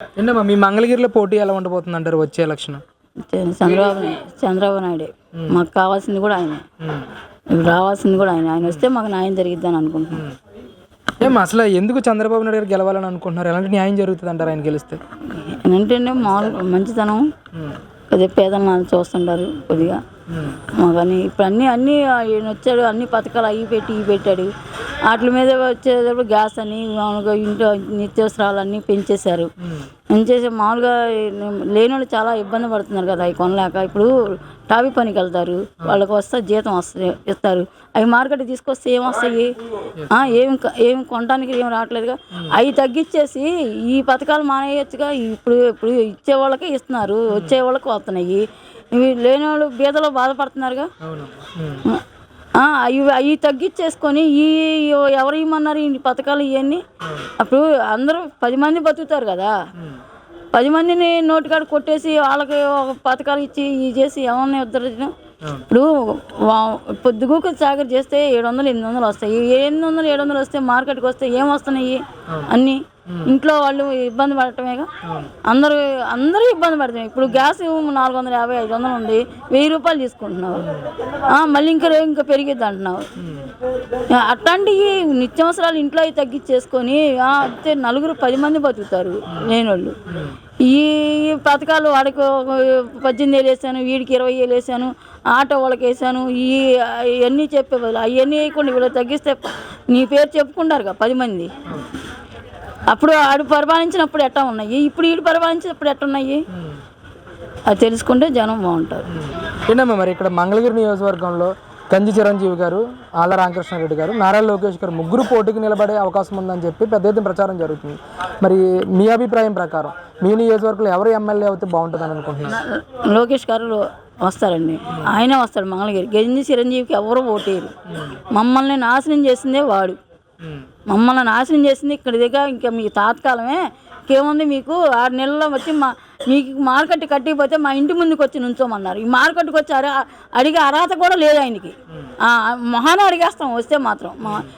ఏంటమ్మా మీ మంగళగిరిలో పోటీ ఎలా ఉండబోతుంది అంటారు వచ్చే ఎలక్షన్? చంద్రబాబు చంద్రబాబు నాయుడే. మాకు కావాల్సింది కూడా ఆయనే. ఇప్పుడు రావాల్సింది కూడా ఆయన. ఆయన వస్తే మాకు న్యాయం జరిగిద్దని అనుకుంటున్నాం. ఏం అసలు ఎందుకు చంద్రబాబు నాయుడు గారు గెలవాలని అనుకుంటున్నారు? ఎలాంటి న్యాయం జరుగుతుంది అంటారు ఆయన గెలిస్తే? ఏంటంటే మామూలు మంచితనం. కొద్దిగా పేదలను చూస్తుంటారు కొద్దిగా. మాకు అన్ని ఇప్పుడు అన్నీ అన్నీ ఆయన వచ్చాడు అన్ని పథకాలు అవి పెట్టి ఇవి పెట్టాడు. వాటి మీద వచ్చేటప్పుడు గ్యాస్ అని మామూలుగా ఇంట్లో నిత్యావసరాలు అన్నీ పెంచేశారు. పెంచేసి మామూలుగా లేని వాళ్ళు చాలా ఇబ్బంది పడుతున్నారు కదా అవి కొనలేక. ఇప్పుడు టాపీ పనికి వెళ్తారు. వాళ్ళకి వస్తే జీతం వస్తుంది ఇస్తారు. అవి మార్కెట్ తీసుకొస్తే ఏం వస్తాయి ఆ, ఏం క- ఏం కొనడానికి ఏం రావట్లేదుగా. అవి తగ్గించేసి ఈ పథకాలు మానేయచ్చుగా. ఇప్పుడు ఇప్పుడు ఇచ్చే వాళ్ళకే ఇస్తున్నారు. వచ్చే వాళ్ళకి వస్తున్నాయి ఇవి లేని వాళ్ళు బీదలో బాధపడుతున్నారుగా. అవి అవి తగ్గించేసుకొని ఈ ఎవరు ఇమ్మన్నారు ఈ పథకాలు ఇవన్నీ అప్పుడు అందరూ పది మంది బతుకుతారు కదా. పది మందిని నోటికాడ కొట్టేసి వాళ్ళకి ఒక పథకాలు ఇచ్చి ఇవి చేసి ఎవరిని ఉద్ధరించడం? ఇప్పుడు వా- పొద్దుగూకు చాకరీ చేస్తే ఏడు వందలు ఎనిమిది వందలు వస్తాయి. ఎనిమిది వందలు ఏడు వందలు వస్తే మార్కెట్కి వస్తే ఏం వస్తున్నాయి? అన్నీ. ఇంట్లో వాళ్ళు ఇబ్బంది పడటమేగా? అందరూ అందరూ ఇబ్బంది పడుతున్నాయి ఇప్పుడు గ్యాస్ నాలుగు వందల యాభై ఐదు వందలు ఉంది. వెయ్యి రూపాయలు తీసుకుంటున్నావు ఆ, మళ్ళీ ఇంకా ఇంకా పెరిగిద్ది అంటున్నావు ఆ, అట్లాంటివి నిత్యావసరాలు ఇంట్లో అవి తగ్గించేసుకొని అయితే నలుగురు పది మంది బతుకుతారు లేనోళ్ళు. ఈ పథకాలు వాడికి పద్దెనిమిది వేలు వేసాను వీడికి ఇరవై వేలు వేసాను ఆటో వాళ్ళకి వేసాను. ఈ ఇవన్నీ చెప్పే బదులు అవన్నీ వేయకుండా వీళ్ళు తగ్గిస్తే నీ పేరు చెప్పుకుంటారు కదా పది మంది. అప్పుడు ఆడు పరిపాలించినప్పుడు ఎట్టా ఉన్నాయి? ఇప్పుడు ఈడు పరిపాలించినప్పుడు ఎట్ట ఉన్నాయి? అది తెలుసుకుంటే జనం బాగుంటారు. ఏంటమ్మా మరి ఇక్కడ మంగళగిరి నియోజకవర్గంలో కంది చిరంజీవి గారు ఆళ్ళ రామకృష్ణారెడ్డి గారు నారా లోకేష్ గారు ముగ్గురు పోటీకి నిలబడే అవకాశం ఉందని చెప్పి పెద్ద ఎత్తున ప్రచారం జరుగుతుంది. మరి మీ అభిప్రాయం ప్రకారం మీ నియోజకవర్గంలో ఎవరు ఎమ్మెల్యే అయితే బాగుంటుందని అనుకుంటున్నారు? లోకేష్ గారు వస్తారండి. ఆయనే వస్తాడు మంగళగిరి. గెంజి చిరంజీవికి ఎవరు ఓటేరు మమ్మల్ని నాశనం చేసిందే వాడు. మమ్మల్ని నాశనం చేసింది ఇక్కడ దగ్గర ఇంకా మీ తాత్కాలమే. ఇంకేముంది మీకు? ఆరు నెలల్లో వచ్చి మా మీకు మార్కెట్ కట్టిపోతే మా ఇంటి ముందుకు వచ్చి నుంచోమన్నారు. ఈ మార్కెట్కి వచ్చి అడిగే అర్హత కూడా లేదు ఆయనకి. ఆ, మొహాన అడిగేస్తాం వస్తే మాత్రం. మా